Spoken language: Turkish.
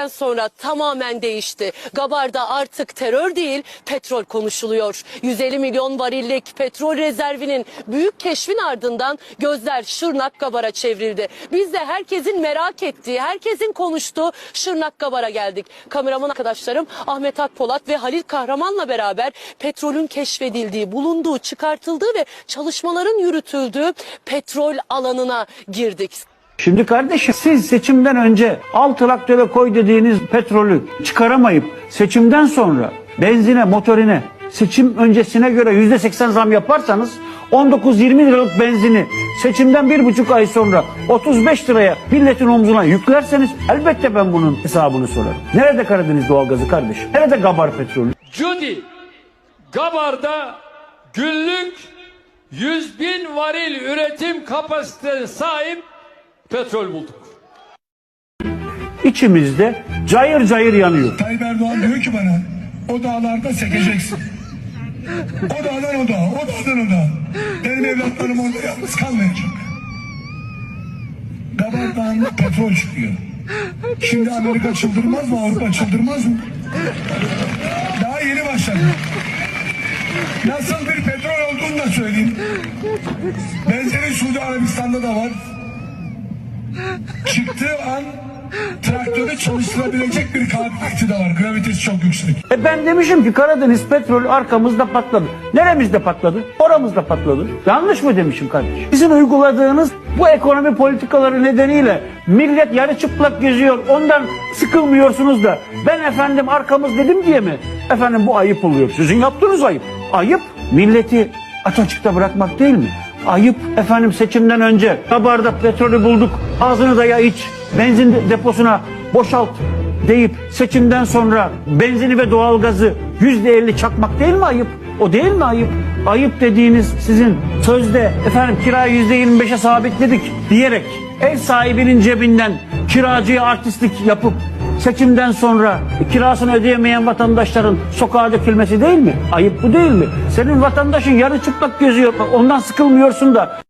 seçimlerden sonra tamamen değişti. Gabar'da artık terör değil petrol konuşuluyor. 150 milyon varillik petrol rezervinin büyük keşfin ardından gözler Şırnak Gabar'a çevrildi. Biz de herkesin merak ettiği, herkesin konuştuğu Şırnak Gabar'a geldik. Kameraman arkadaşlarım Ahmet Akpolat ve Halil Kahraman'la beraber petrolün keşfedildiği, bulunduğu, çıkartıldığı ve çalışmaların yürütüldüğü petrol alanına girdik. Şimdi kardeşim siz seçimden önce al traktöre koy dediğiniz petrolü çıkaramayıp seçimden sonra benzine, motorine seçim öncesine göre yüzde seksen zam yaparsanız 19-20 liralık benzini seçimden bir buçuk ay sonra 35 liraya milletin omzuna yüklerseniz elbette ben bunun hesabını sorarım. Nerede Karadeniz doğalgazı kardeşim? Nerede Gabar petrolü? Judy, Gabar'da günlük 100 bin varil üretim kapasitesine sahip petrol bulduk. İçimizde cayır cayır yanıyor. Tayyip Erdoğan diyor ki bana o dağlarda sekeceksin. O dağdan o dağa, o dağdan o dağa. Benim evlatlarım orada yalnız kalmayacak. Gabar'dan petrol çıkıyor. Şimdi Amerika çıldırmaz mı, Avrupa çıldırmaz mı? Daha yeni başladı. Nasıl bir petrol olduğunu da söyleyeyim. Benzeri Suudi Arabistan'da da var. Çıktığı an traktörü çalıştırabilecek bir kabiliyeti de var. Gravitesi çok yüksek. E ben demişim ki Karadeniz petrol arkamızda patladı. Neremizde patladı? Oramızda patladı. Yanlış mı demişim kardeşim? Sizin uyguladığınız bu ekonomi politikaları nedeniyle millet yarı çıplak geziyor. Ondan sıkılmıyorsunuz da ben efendim arkamız dedim diye mi? Efendim bu ayıp oluyor. Sizin yaptığınız ayıp. Ayıp milleti aç açıkta bırakmak değil mi? Ayıp efendim seçimden önce kabarda petrolü bulduk ağzını da ya iç benzin deposuna boşalt deyip seçimden sonra benzini ve doğalgazı yüzde elli çakmak değil mi ayıp? O değil mi ayıp? Ayıp dediğiniz sizin sözde efendim kirayı yüzde yirmi beşe sabitledik diyerek ev sahibinin cebinden kiracıya artistlik yapıp seçimden sonra kirasını ödeyemeyen vatandaşların sokağa dökülmesi değil mi? Ayıp bu değil mi? Senin vatandaşın yarı çıplak geziyor. Ondan sıkılmıyorsun da